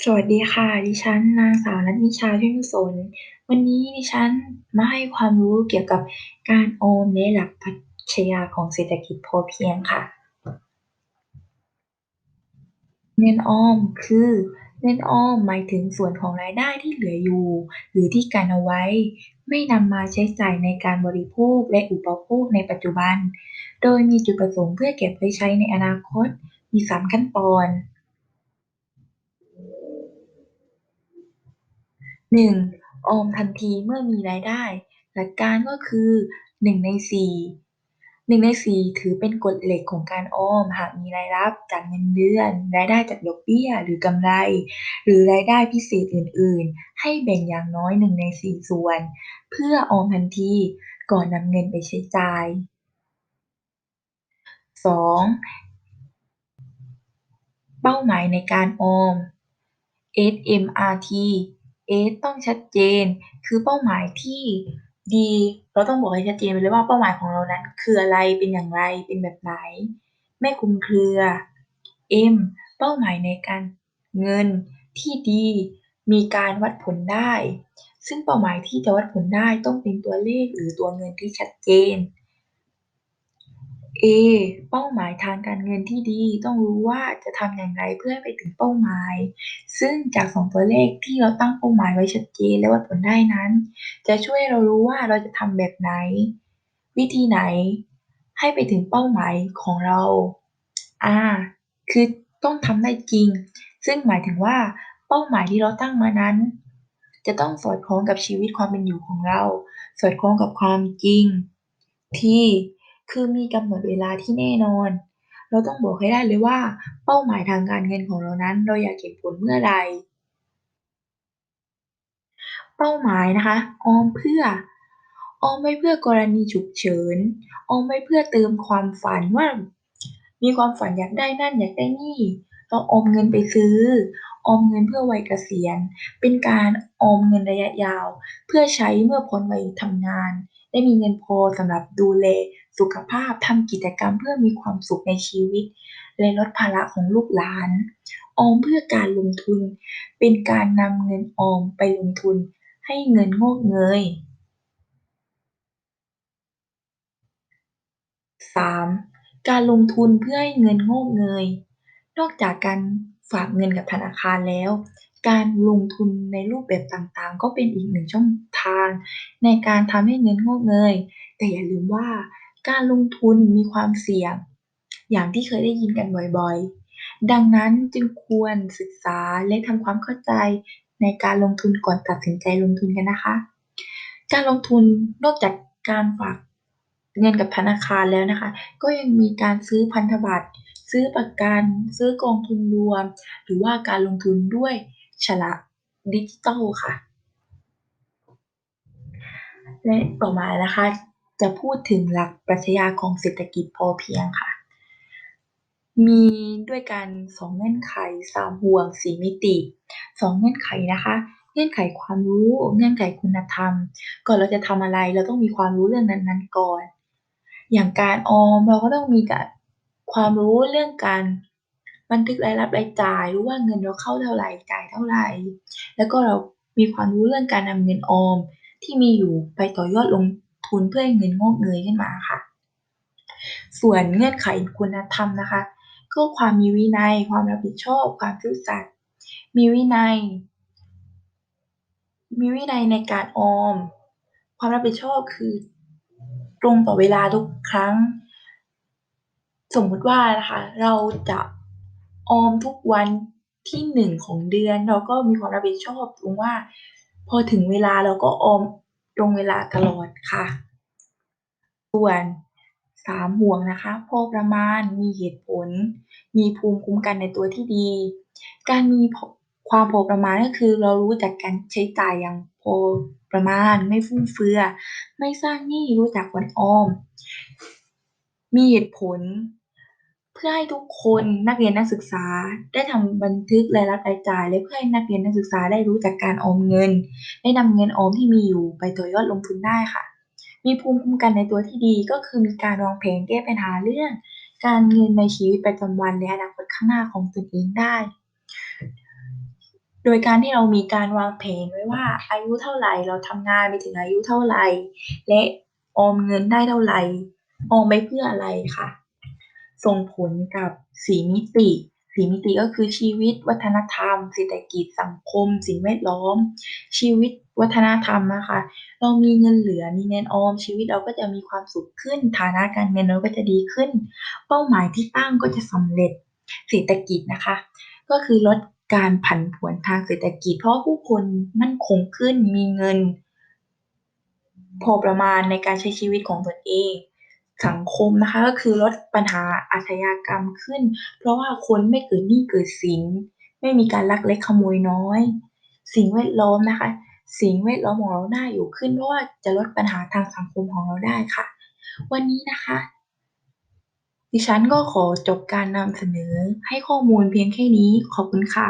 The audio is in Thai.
สวัสดีค่ะ ดิฉันนางสาวนัทนิชาชื่นสน วันนี้ดิฉันมาให้ความรู้เกี่ยวกับการออมในหลักปรัชญาของเศรษฐกิจพอเพียงค่ะ เงินออมคือเงินออมหมายถึงส่วนของรายได้ที่เหลืออยู่ หรือที่กันเอาไว้ ไม่นำมาใช้จ่ายในการบริโภคและอุปโภคในปัจจุบัน โดยมีจุดประสงค์เพื่อเก็บไว้ใช้ในอนาคต มี3ขั้นตอน หนึ่งออมทันทีเมื่อมีรายได้ หลักการก็คือ 1 ใน 4 1 ใน 4 ถือเป็นกฎเหล็กของการออม หากมีรายรับจากเงินเดือน รายได้จากดอกเบี้ยหรือกำไร หรือรายได้พิเศษอื่น ๆ ให้แบ่งอย่างน้อย 1 ใน 4 ส่วน เพื่อออมทันทีก่อนนำเงินไปใช้จ่าย 2. เป้าหมายในการออม SMRT S ต้องชัดเจน คือเป้าหมายที่ดี เราต้องบอกให้ชัดเจนไปเลยว่าเป้าหมายของเรานั้น คืออะไรเป็นอย่างไรเป็นแบบไหน ไม่คลุมเครือ M เป้าหมายในการเงินที่ดีมีการวัดผลได้ ซึ่งเป้าหมายที่จะวัดผลได้ต้องเป็นตัวเลขหรือตัวเงินที่ชัดเจน A เป้าหมายทางการเงินที่ดีต้องรู้ว่าจะทำอย่างไรเพื่อให้ไปถึงเป้าหมาย ซึ่งจาก2ตัวเลขที่เราตั้งเป้าหมายไว้ชัดเจนและวัดผลได้นั้น จะช่วยเรารู้ว่าเราจะทำแบบไหน วิธีไหน ให้ไปถึงเป้าหมายของเรา R คือต้องทำได้จริง ซึ่งหมายถึงว่าเป้าหมายที่เราตั้งมานั้น จะต้องสอดคล้องกับชีวิตความเป็นอยู่ของเรา สอดคล้องกับความจริง T คือมีกำหนดเวลาที่แน่นอน เราต้องบอกให้ได้เลยว่า เป้าหมายทางการเงินของเรานั้น เราอยากเห็นผลเมื่อไรเป้าหมายนะคะ ออมเพื่อ ออมไว้เพื่อกรณีฉุกเฉิน ออมไว้เพื่อเติมความฝันว่า มีความฝันอยากได้นั่นอยากได้นี่ เราออมเงินไปซื้อ ออมเงินเพื่อวัยเกษียณ เป็นการออมเงินระยะยาว เพื่อใช้เมื่อพ้นวัยทำงาน ได้มีเงินพอสำหรับดูแล สุขภาพทำกิจกรรมเพื่อมีความสุขในชีวิต และลดภาระของลูกหลาน ออมเพื่อการลงทุน เป็นการนำเงินออมไปลงทุนให้เงินงอกเงย 3. การลงทุนเพื่อให้เงินงอกเงย นอกจากการฝากเงินกับธนาคารแล้ว การลงทุนในรูปแบบต่างๆ ก็เป็นอีกหนึ่งช่องทาง ในการทำให้เงินงอกเงย แต่อย่าลืมว่า การลงทุนมีความเสี่ยง อย่างที่เคยได้ยินกันบ่อยๆ ดังนั้นจึงควรศึกษาและทำความเข้าใจในการลงทุนก่อนตัดสินใจลงทุนกันนะคะ การลงทุนนอกจากการฝากเงินกับธนาคารแล้วนะคะ ก็ยังมีการซื้อพันธบัตร ซื้อประกันซื้อกองทุนรวม หรือว่าการลงทุนด้วยฉลากดิจิทัลค่ะ และต่อมานะคะ จะพูดถึงหลักปรัชญาของเศรษฐกิจพอเพียงค่ะ มีด้วยกัน2เงื่อนไข3ห่วง4มิติ2เงื่อนไขนะคะ เงื่อนไขความรู้ เงื่อนไขคุณธรรม ก่อนเราจะทำอะไรเราต้องมีความรู้เรื่องนั้นๆก่อน อย่างการออมเราก็ต้องมีการความรู้เรื่องการบันทึกรายรับรายจ่ายรู้ว่าเงินเราเข้าเท่าไหร่จ่ายเท่าไหร่ แล้วก็เรามีความรู้เรื่องการนำเงินออมที่มีอยู่ไปต่อยอดลง ทุนเพื่อให้เงินงอกเงยขึ้นมาค่ะ ส่วนเงื่อนไขคุณธรรมนะคะก็ความมีวินัย ความรับผิดชอบ ความซื่อสัตย์มีวินัย มีวินัยในการออม ความรับผิดชอบคือตรงต่อเวลาทุกครั้ง สมมุติว่านะคะเราจะออมทุกวันที่1ของเดือน เราก็มีความรับผิดชอบตรงว่า พอถึงเวลาเราก็ออม ตรงเวลาตลอดค่ะ ส่วน3ห่วงนะคะพอประมาณมีเหตุผล มีภูมิคุ้มกันในตัวที่ดี การมีความพอประมาณก็คือเรารู้จักการใช้จ่ายอย่างพอประมาณไม่ฟุ่มเฟือยไม่สร้างหนี้รู้จักอดออม มีเหตุผล พื่อให้ทุกคนนักเรียนนักศึกษา ได้ทำบันทึกรายรับรายจ่าย และเพื่อให้นักเรียนนักศึกษาได้รู้จักการออมเงิน ได้นำเงินออมที่มีอยู่ไปต่อยอดลงทุนได้ค่ะ มีภูมิคุ้มกันในตัวที่ดีก็คือมีการวางแผนแก้ปัญหาเรื่อง การเงินในชีวิตประจำวันและอนาคตข้างหน้าของตนเองได้ โดยการที่เรามีการวางแผนไว้ว่าอายุเท่าไหร่เราทำงานไปถึงอายุเท่าไหร่ และออมเงินได้เท่าไหร่ออมไว้เพื่ออะไรค่ะ ส่งผลกับ4มิติ4มิติก็คือชีวิต วัฒนธรรม เศรษฐกิจสังคม สิ่งแวดล้อม ชีวิตวัฒนธรรมนะคะเรามีเงินเหลือมีเงินออม ชีวิตเราก็จะมีความสุขขึ้น ฐานะการเงินเราก็จะดีขึ้น เป้าหมายที่ตั้งก็จะสำเร็จเศรษฐกิจนะคะ ก็คือลดการผันผวนทางเศรษฐกิจ เพราะผู้คนมั่นคงขึ้นมีเงิน พอประมาณในการใช้ชีวิตของตนเอง สังคมนะคะ ก็คือลดปัญหาอาชญากรรมขึ้น เพราะว่าคนไม่เกิดหนี้เกิดสิน ไม่มีการลักเล็กขโมยน้อย สิ่งแวดล้อมนะคะ สิ่งแวดล้อมของเราน่าอยู่ขึ้น เพราะว่าจะลดปัญหาทางสังคมของเราได้ค่ะ วันนี้นะคะ ดิฉันก็ขอจบการนำเสนอให้ข้อมูลเพียงแค่นี้ขอบคุณค่ะ